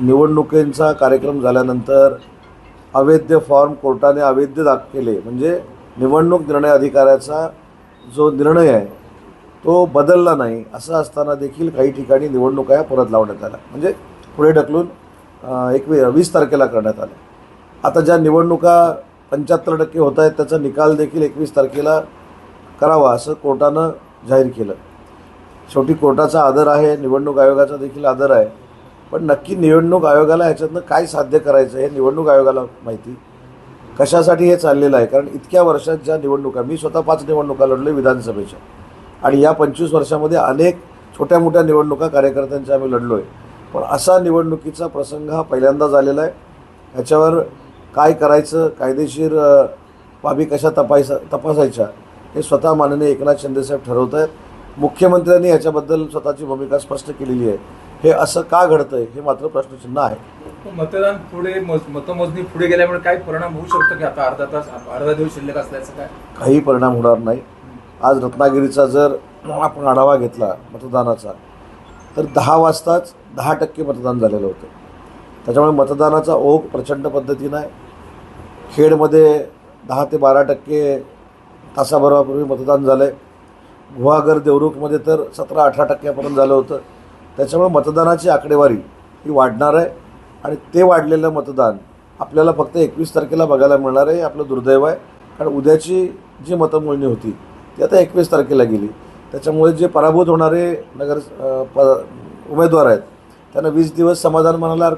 निवडणुकींचा कार्यक्रम झाल्यानंतर अवैध फॉर्म कोर्टाने अवैध दाख केले. म्हणजे निवडणूक निर्णय अधिकाऱ्याचा जो निर्णय आहे तो बदलला नाही असं असताना देखील काही ठिकाणी निवडणुका या परत लावण्यात आल्या. म्हणजे पुढे ढकलून एक वीस तारखेला करण्यात आल्या. आता ज्या निवडणुका पंच्याहत्तर टक्के होत आहेत त्याचा निकाल देखील एकवीस तारखेला करावा असं कोर्टानं जाहीर केलं. शेवटी कोर्टाचा आदर आहे निवडणूक आयोगाचा देखील आदर आहे. पण नक्की निवडणूक आयोगाला ह्याच्यातनं काय साध्य करायचं हे निवडणूक आयोगाला माहिती. कशासाठी हे चाललेलं आहे? कारण इतक्या वर्षात ज्या निवडणुका मी स्वतः पाच निवडणुका लढलो विधानसभेच्या. आणि या पंचवीस वर्षामध्ये अनेक छोट्या मोठ्या निवडणुका कार्यकर्त्यांच्या आम्ही लढलो आहे पण असा निवडणुकीचा प्रसंग हा पहिल्यांदा झालेला आहे. ह्याच्यावर काय करायचं कायदेशीर बाबी कशा तपायसा तपासायच्या हे स्वतः माननीय एकनाथ शिंदेसाहेब ठरवत आहेत मुख्यमंत्र्यांनी ह्याच्याबद्दल स्वतःची भूमिका स्पष्ट केलेली आहे. हे असं का घडतंय हे मात्र प्रश्नचिन्ह आहे. मतदान पुढे मत- मतमोजणी पुढे गेल्यामुळे काय परिणाम होऊ शकतो की आता अर्धा तास अर्धा दिवस शिल्लक असल्याचं काय? काही परिणाम होणार नाही. आज रत्नागिरीचा जर आपण आढावा घेतला मतदानाचा तर दहा वाजताच दहा टक्के मतदान झालेलं होतं. त्याच्यामुळे मतदानाचा ओघ प्रचंड पद्धतीनं आहे. खेडमध्ये दहा ते बारा टक्के तासाभरापूर्वी मतदान झालं आहे गुहागर देवरुखमध्ये तर सतरा अठरा टक्क्यापर्यंत झालं होतं. त्याच्यामुळे मतदानाची आकडेवारी ही वाढणार आहे आणि ते वाढलेलं मतदान आपल्याला फक्त एकवीस तारखेला बघायला मिळणार आहे आपलं दुर्दैव आहे. कारण उद्याची जी मतमोजणी होती ती आता एकवीस तारखेला गेली. त्याच्यामुळे जे पराभूत होणारे नगर प उमेदवार आहेत त्यांना वीस दिवस समाधान मानायला हरकत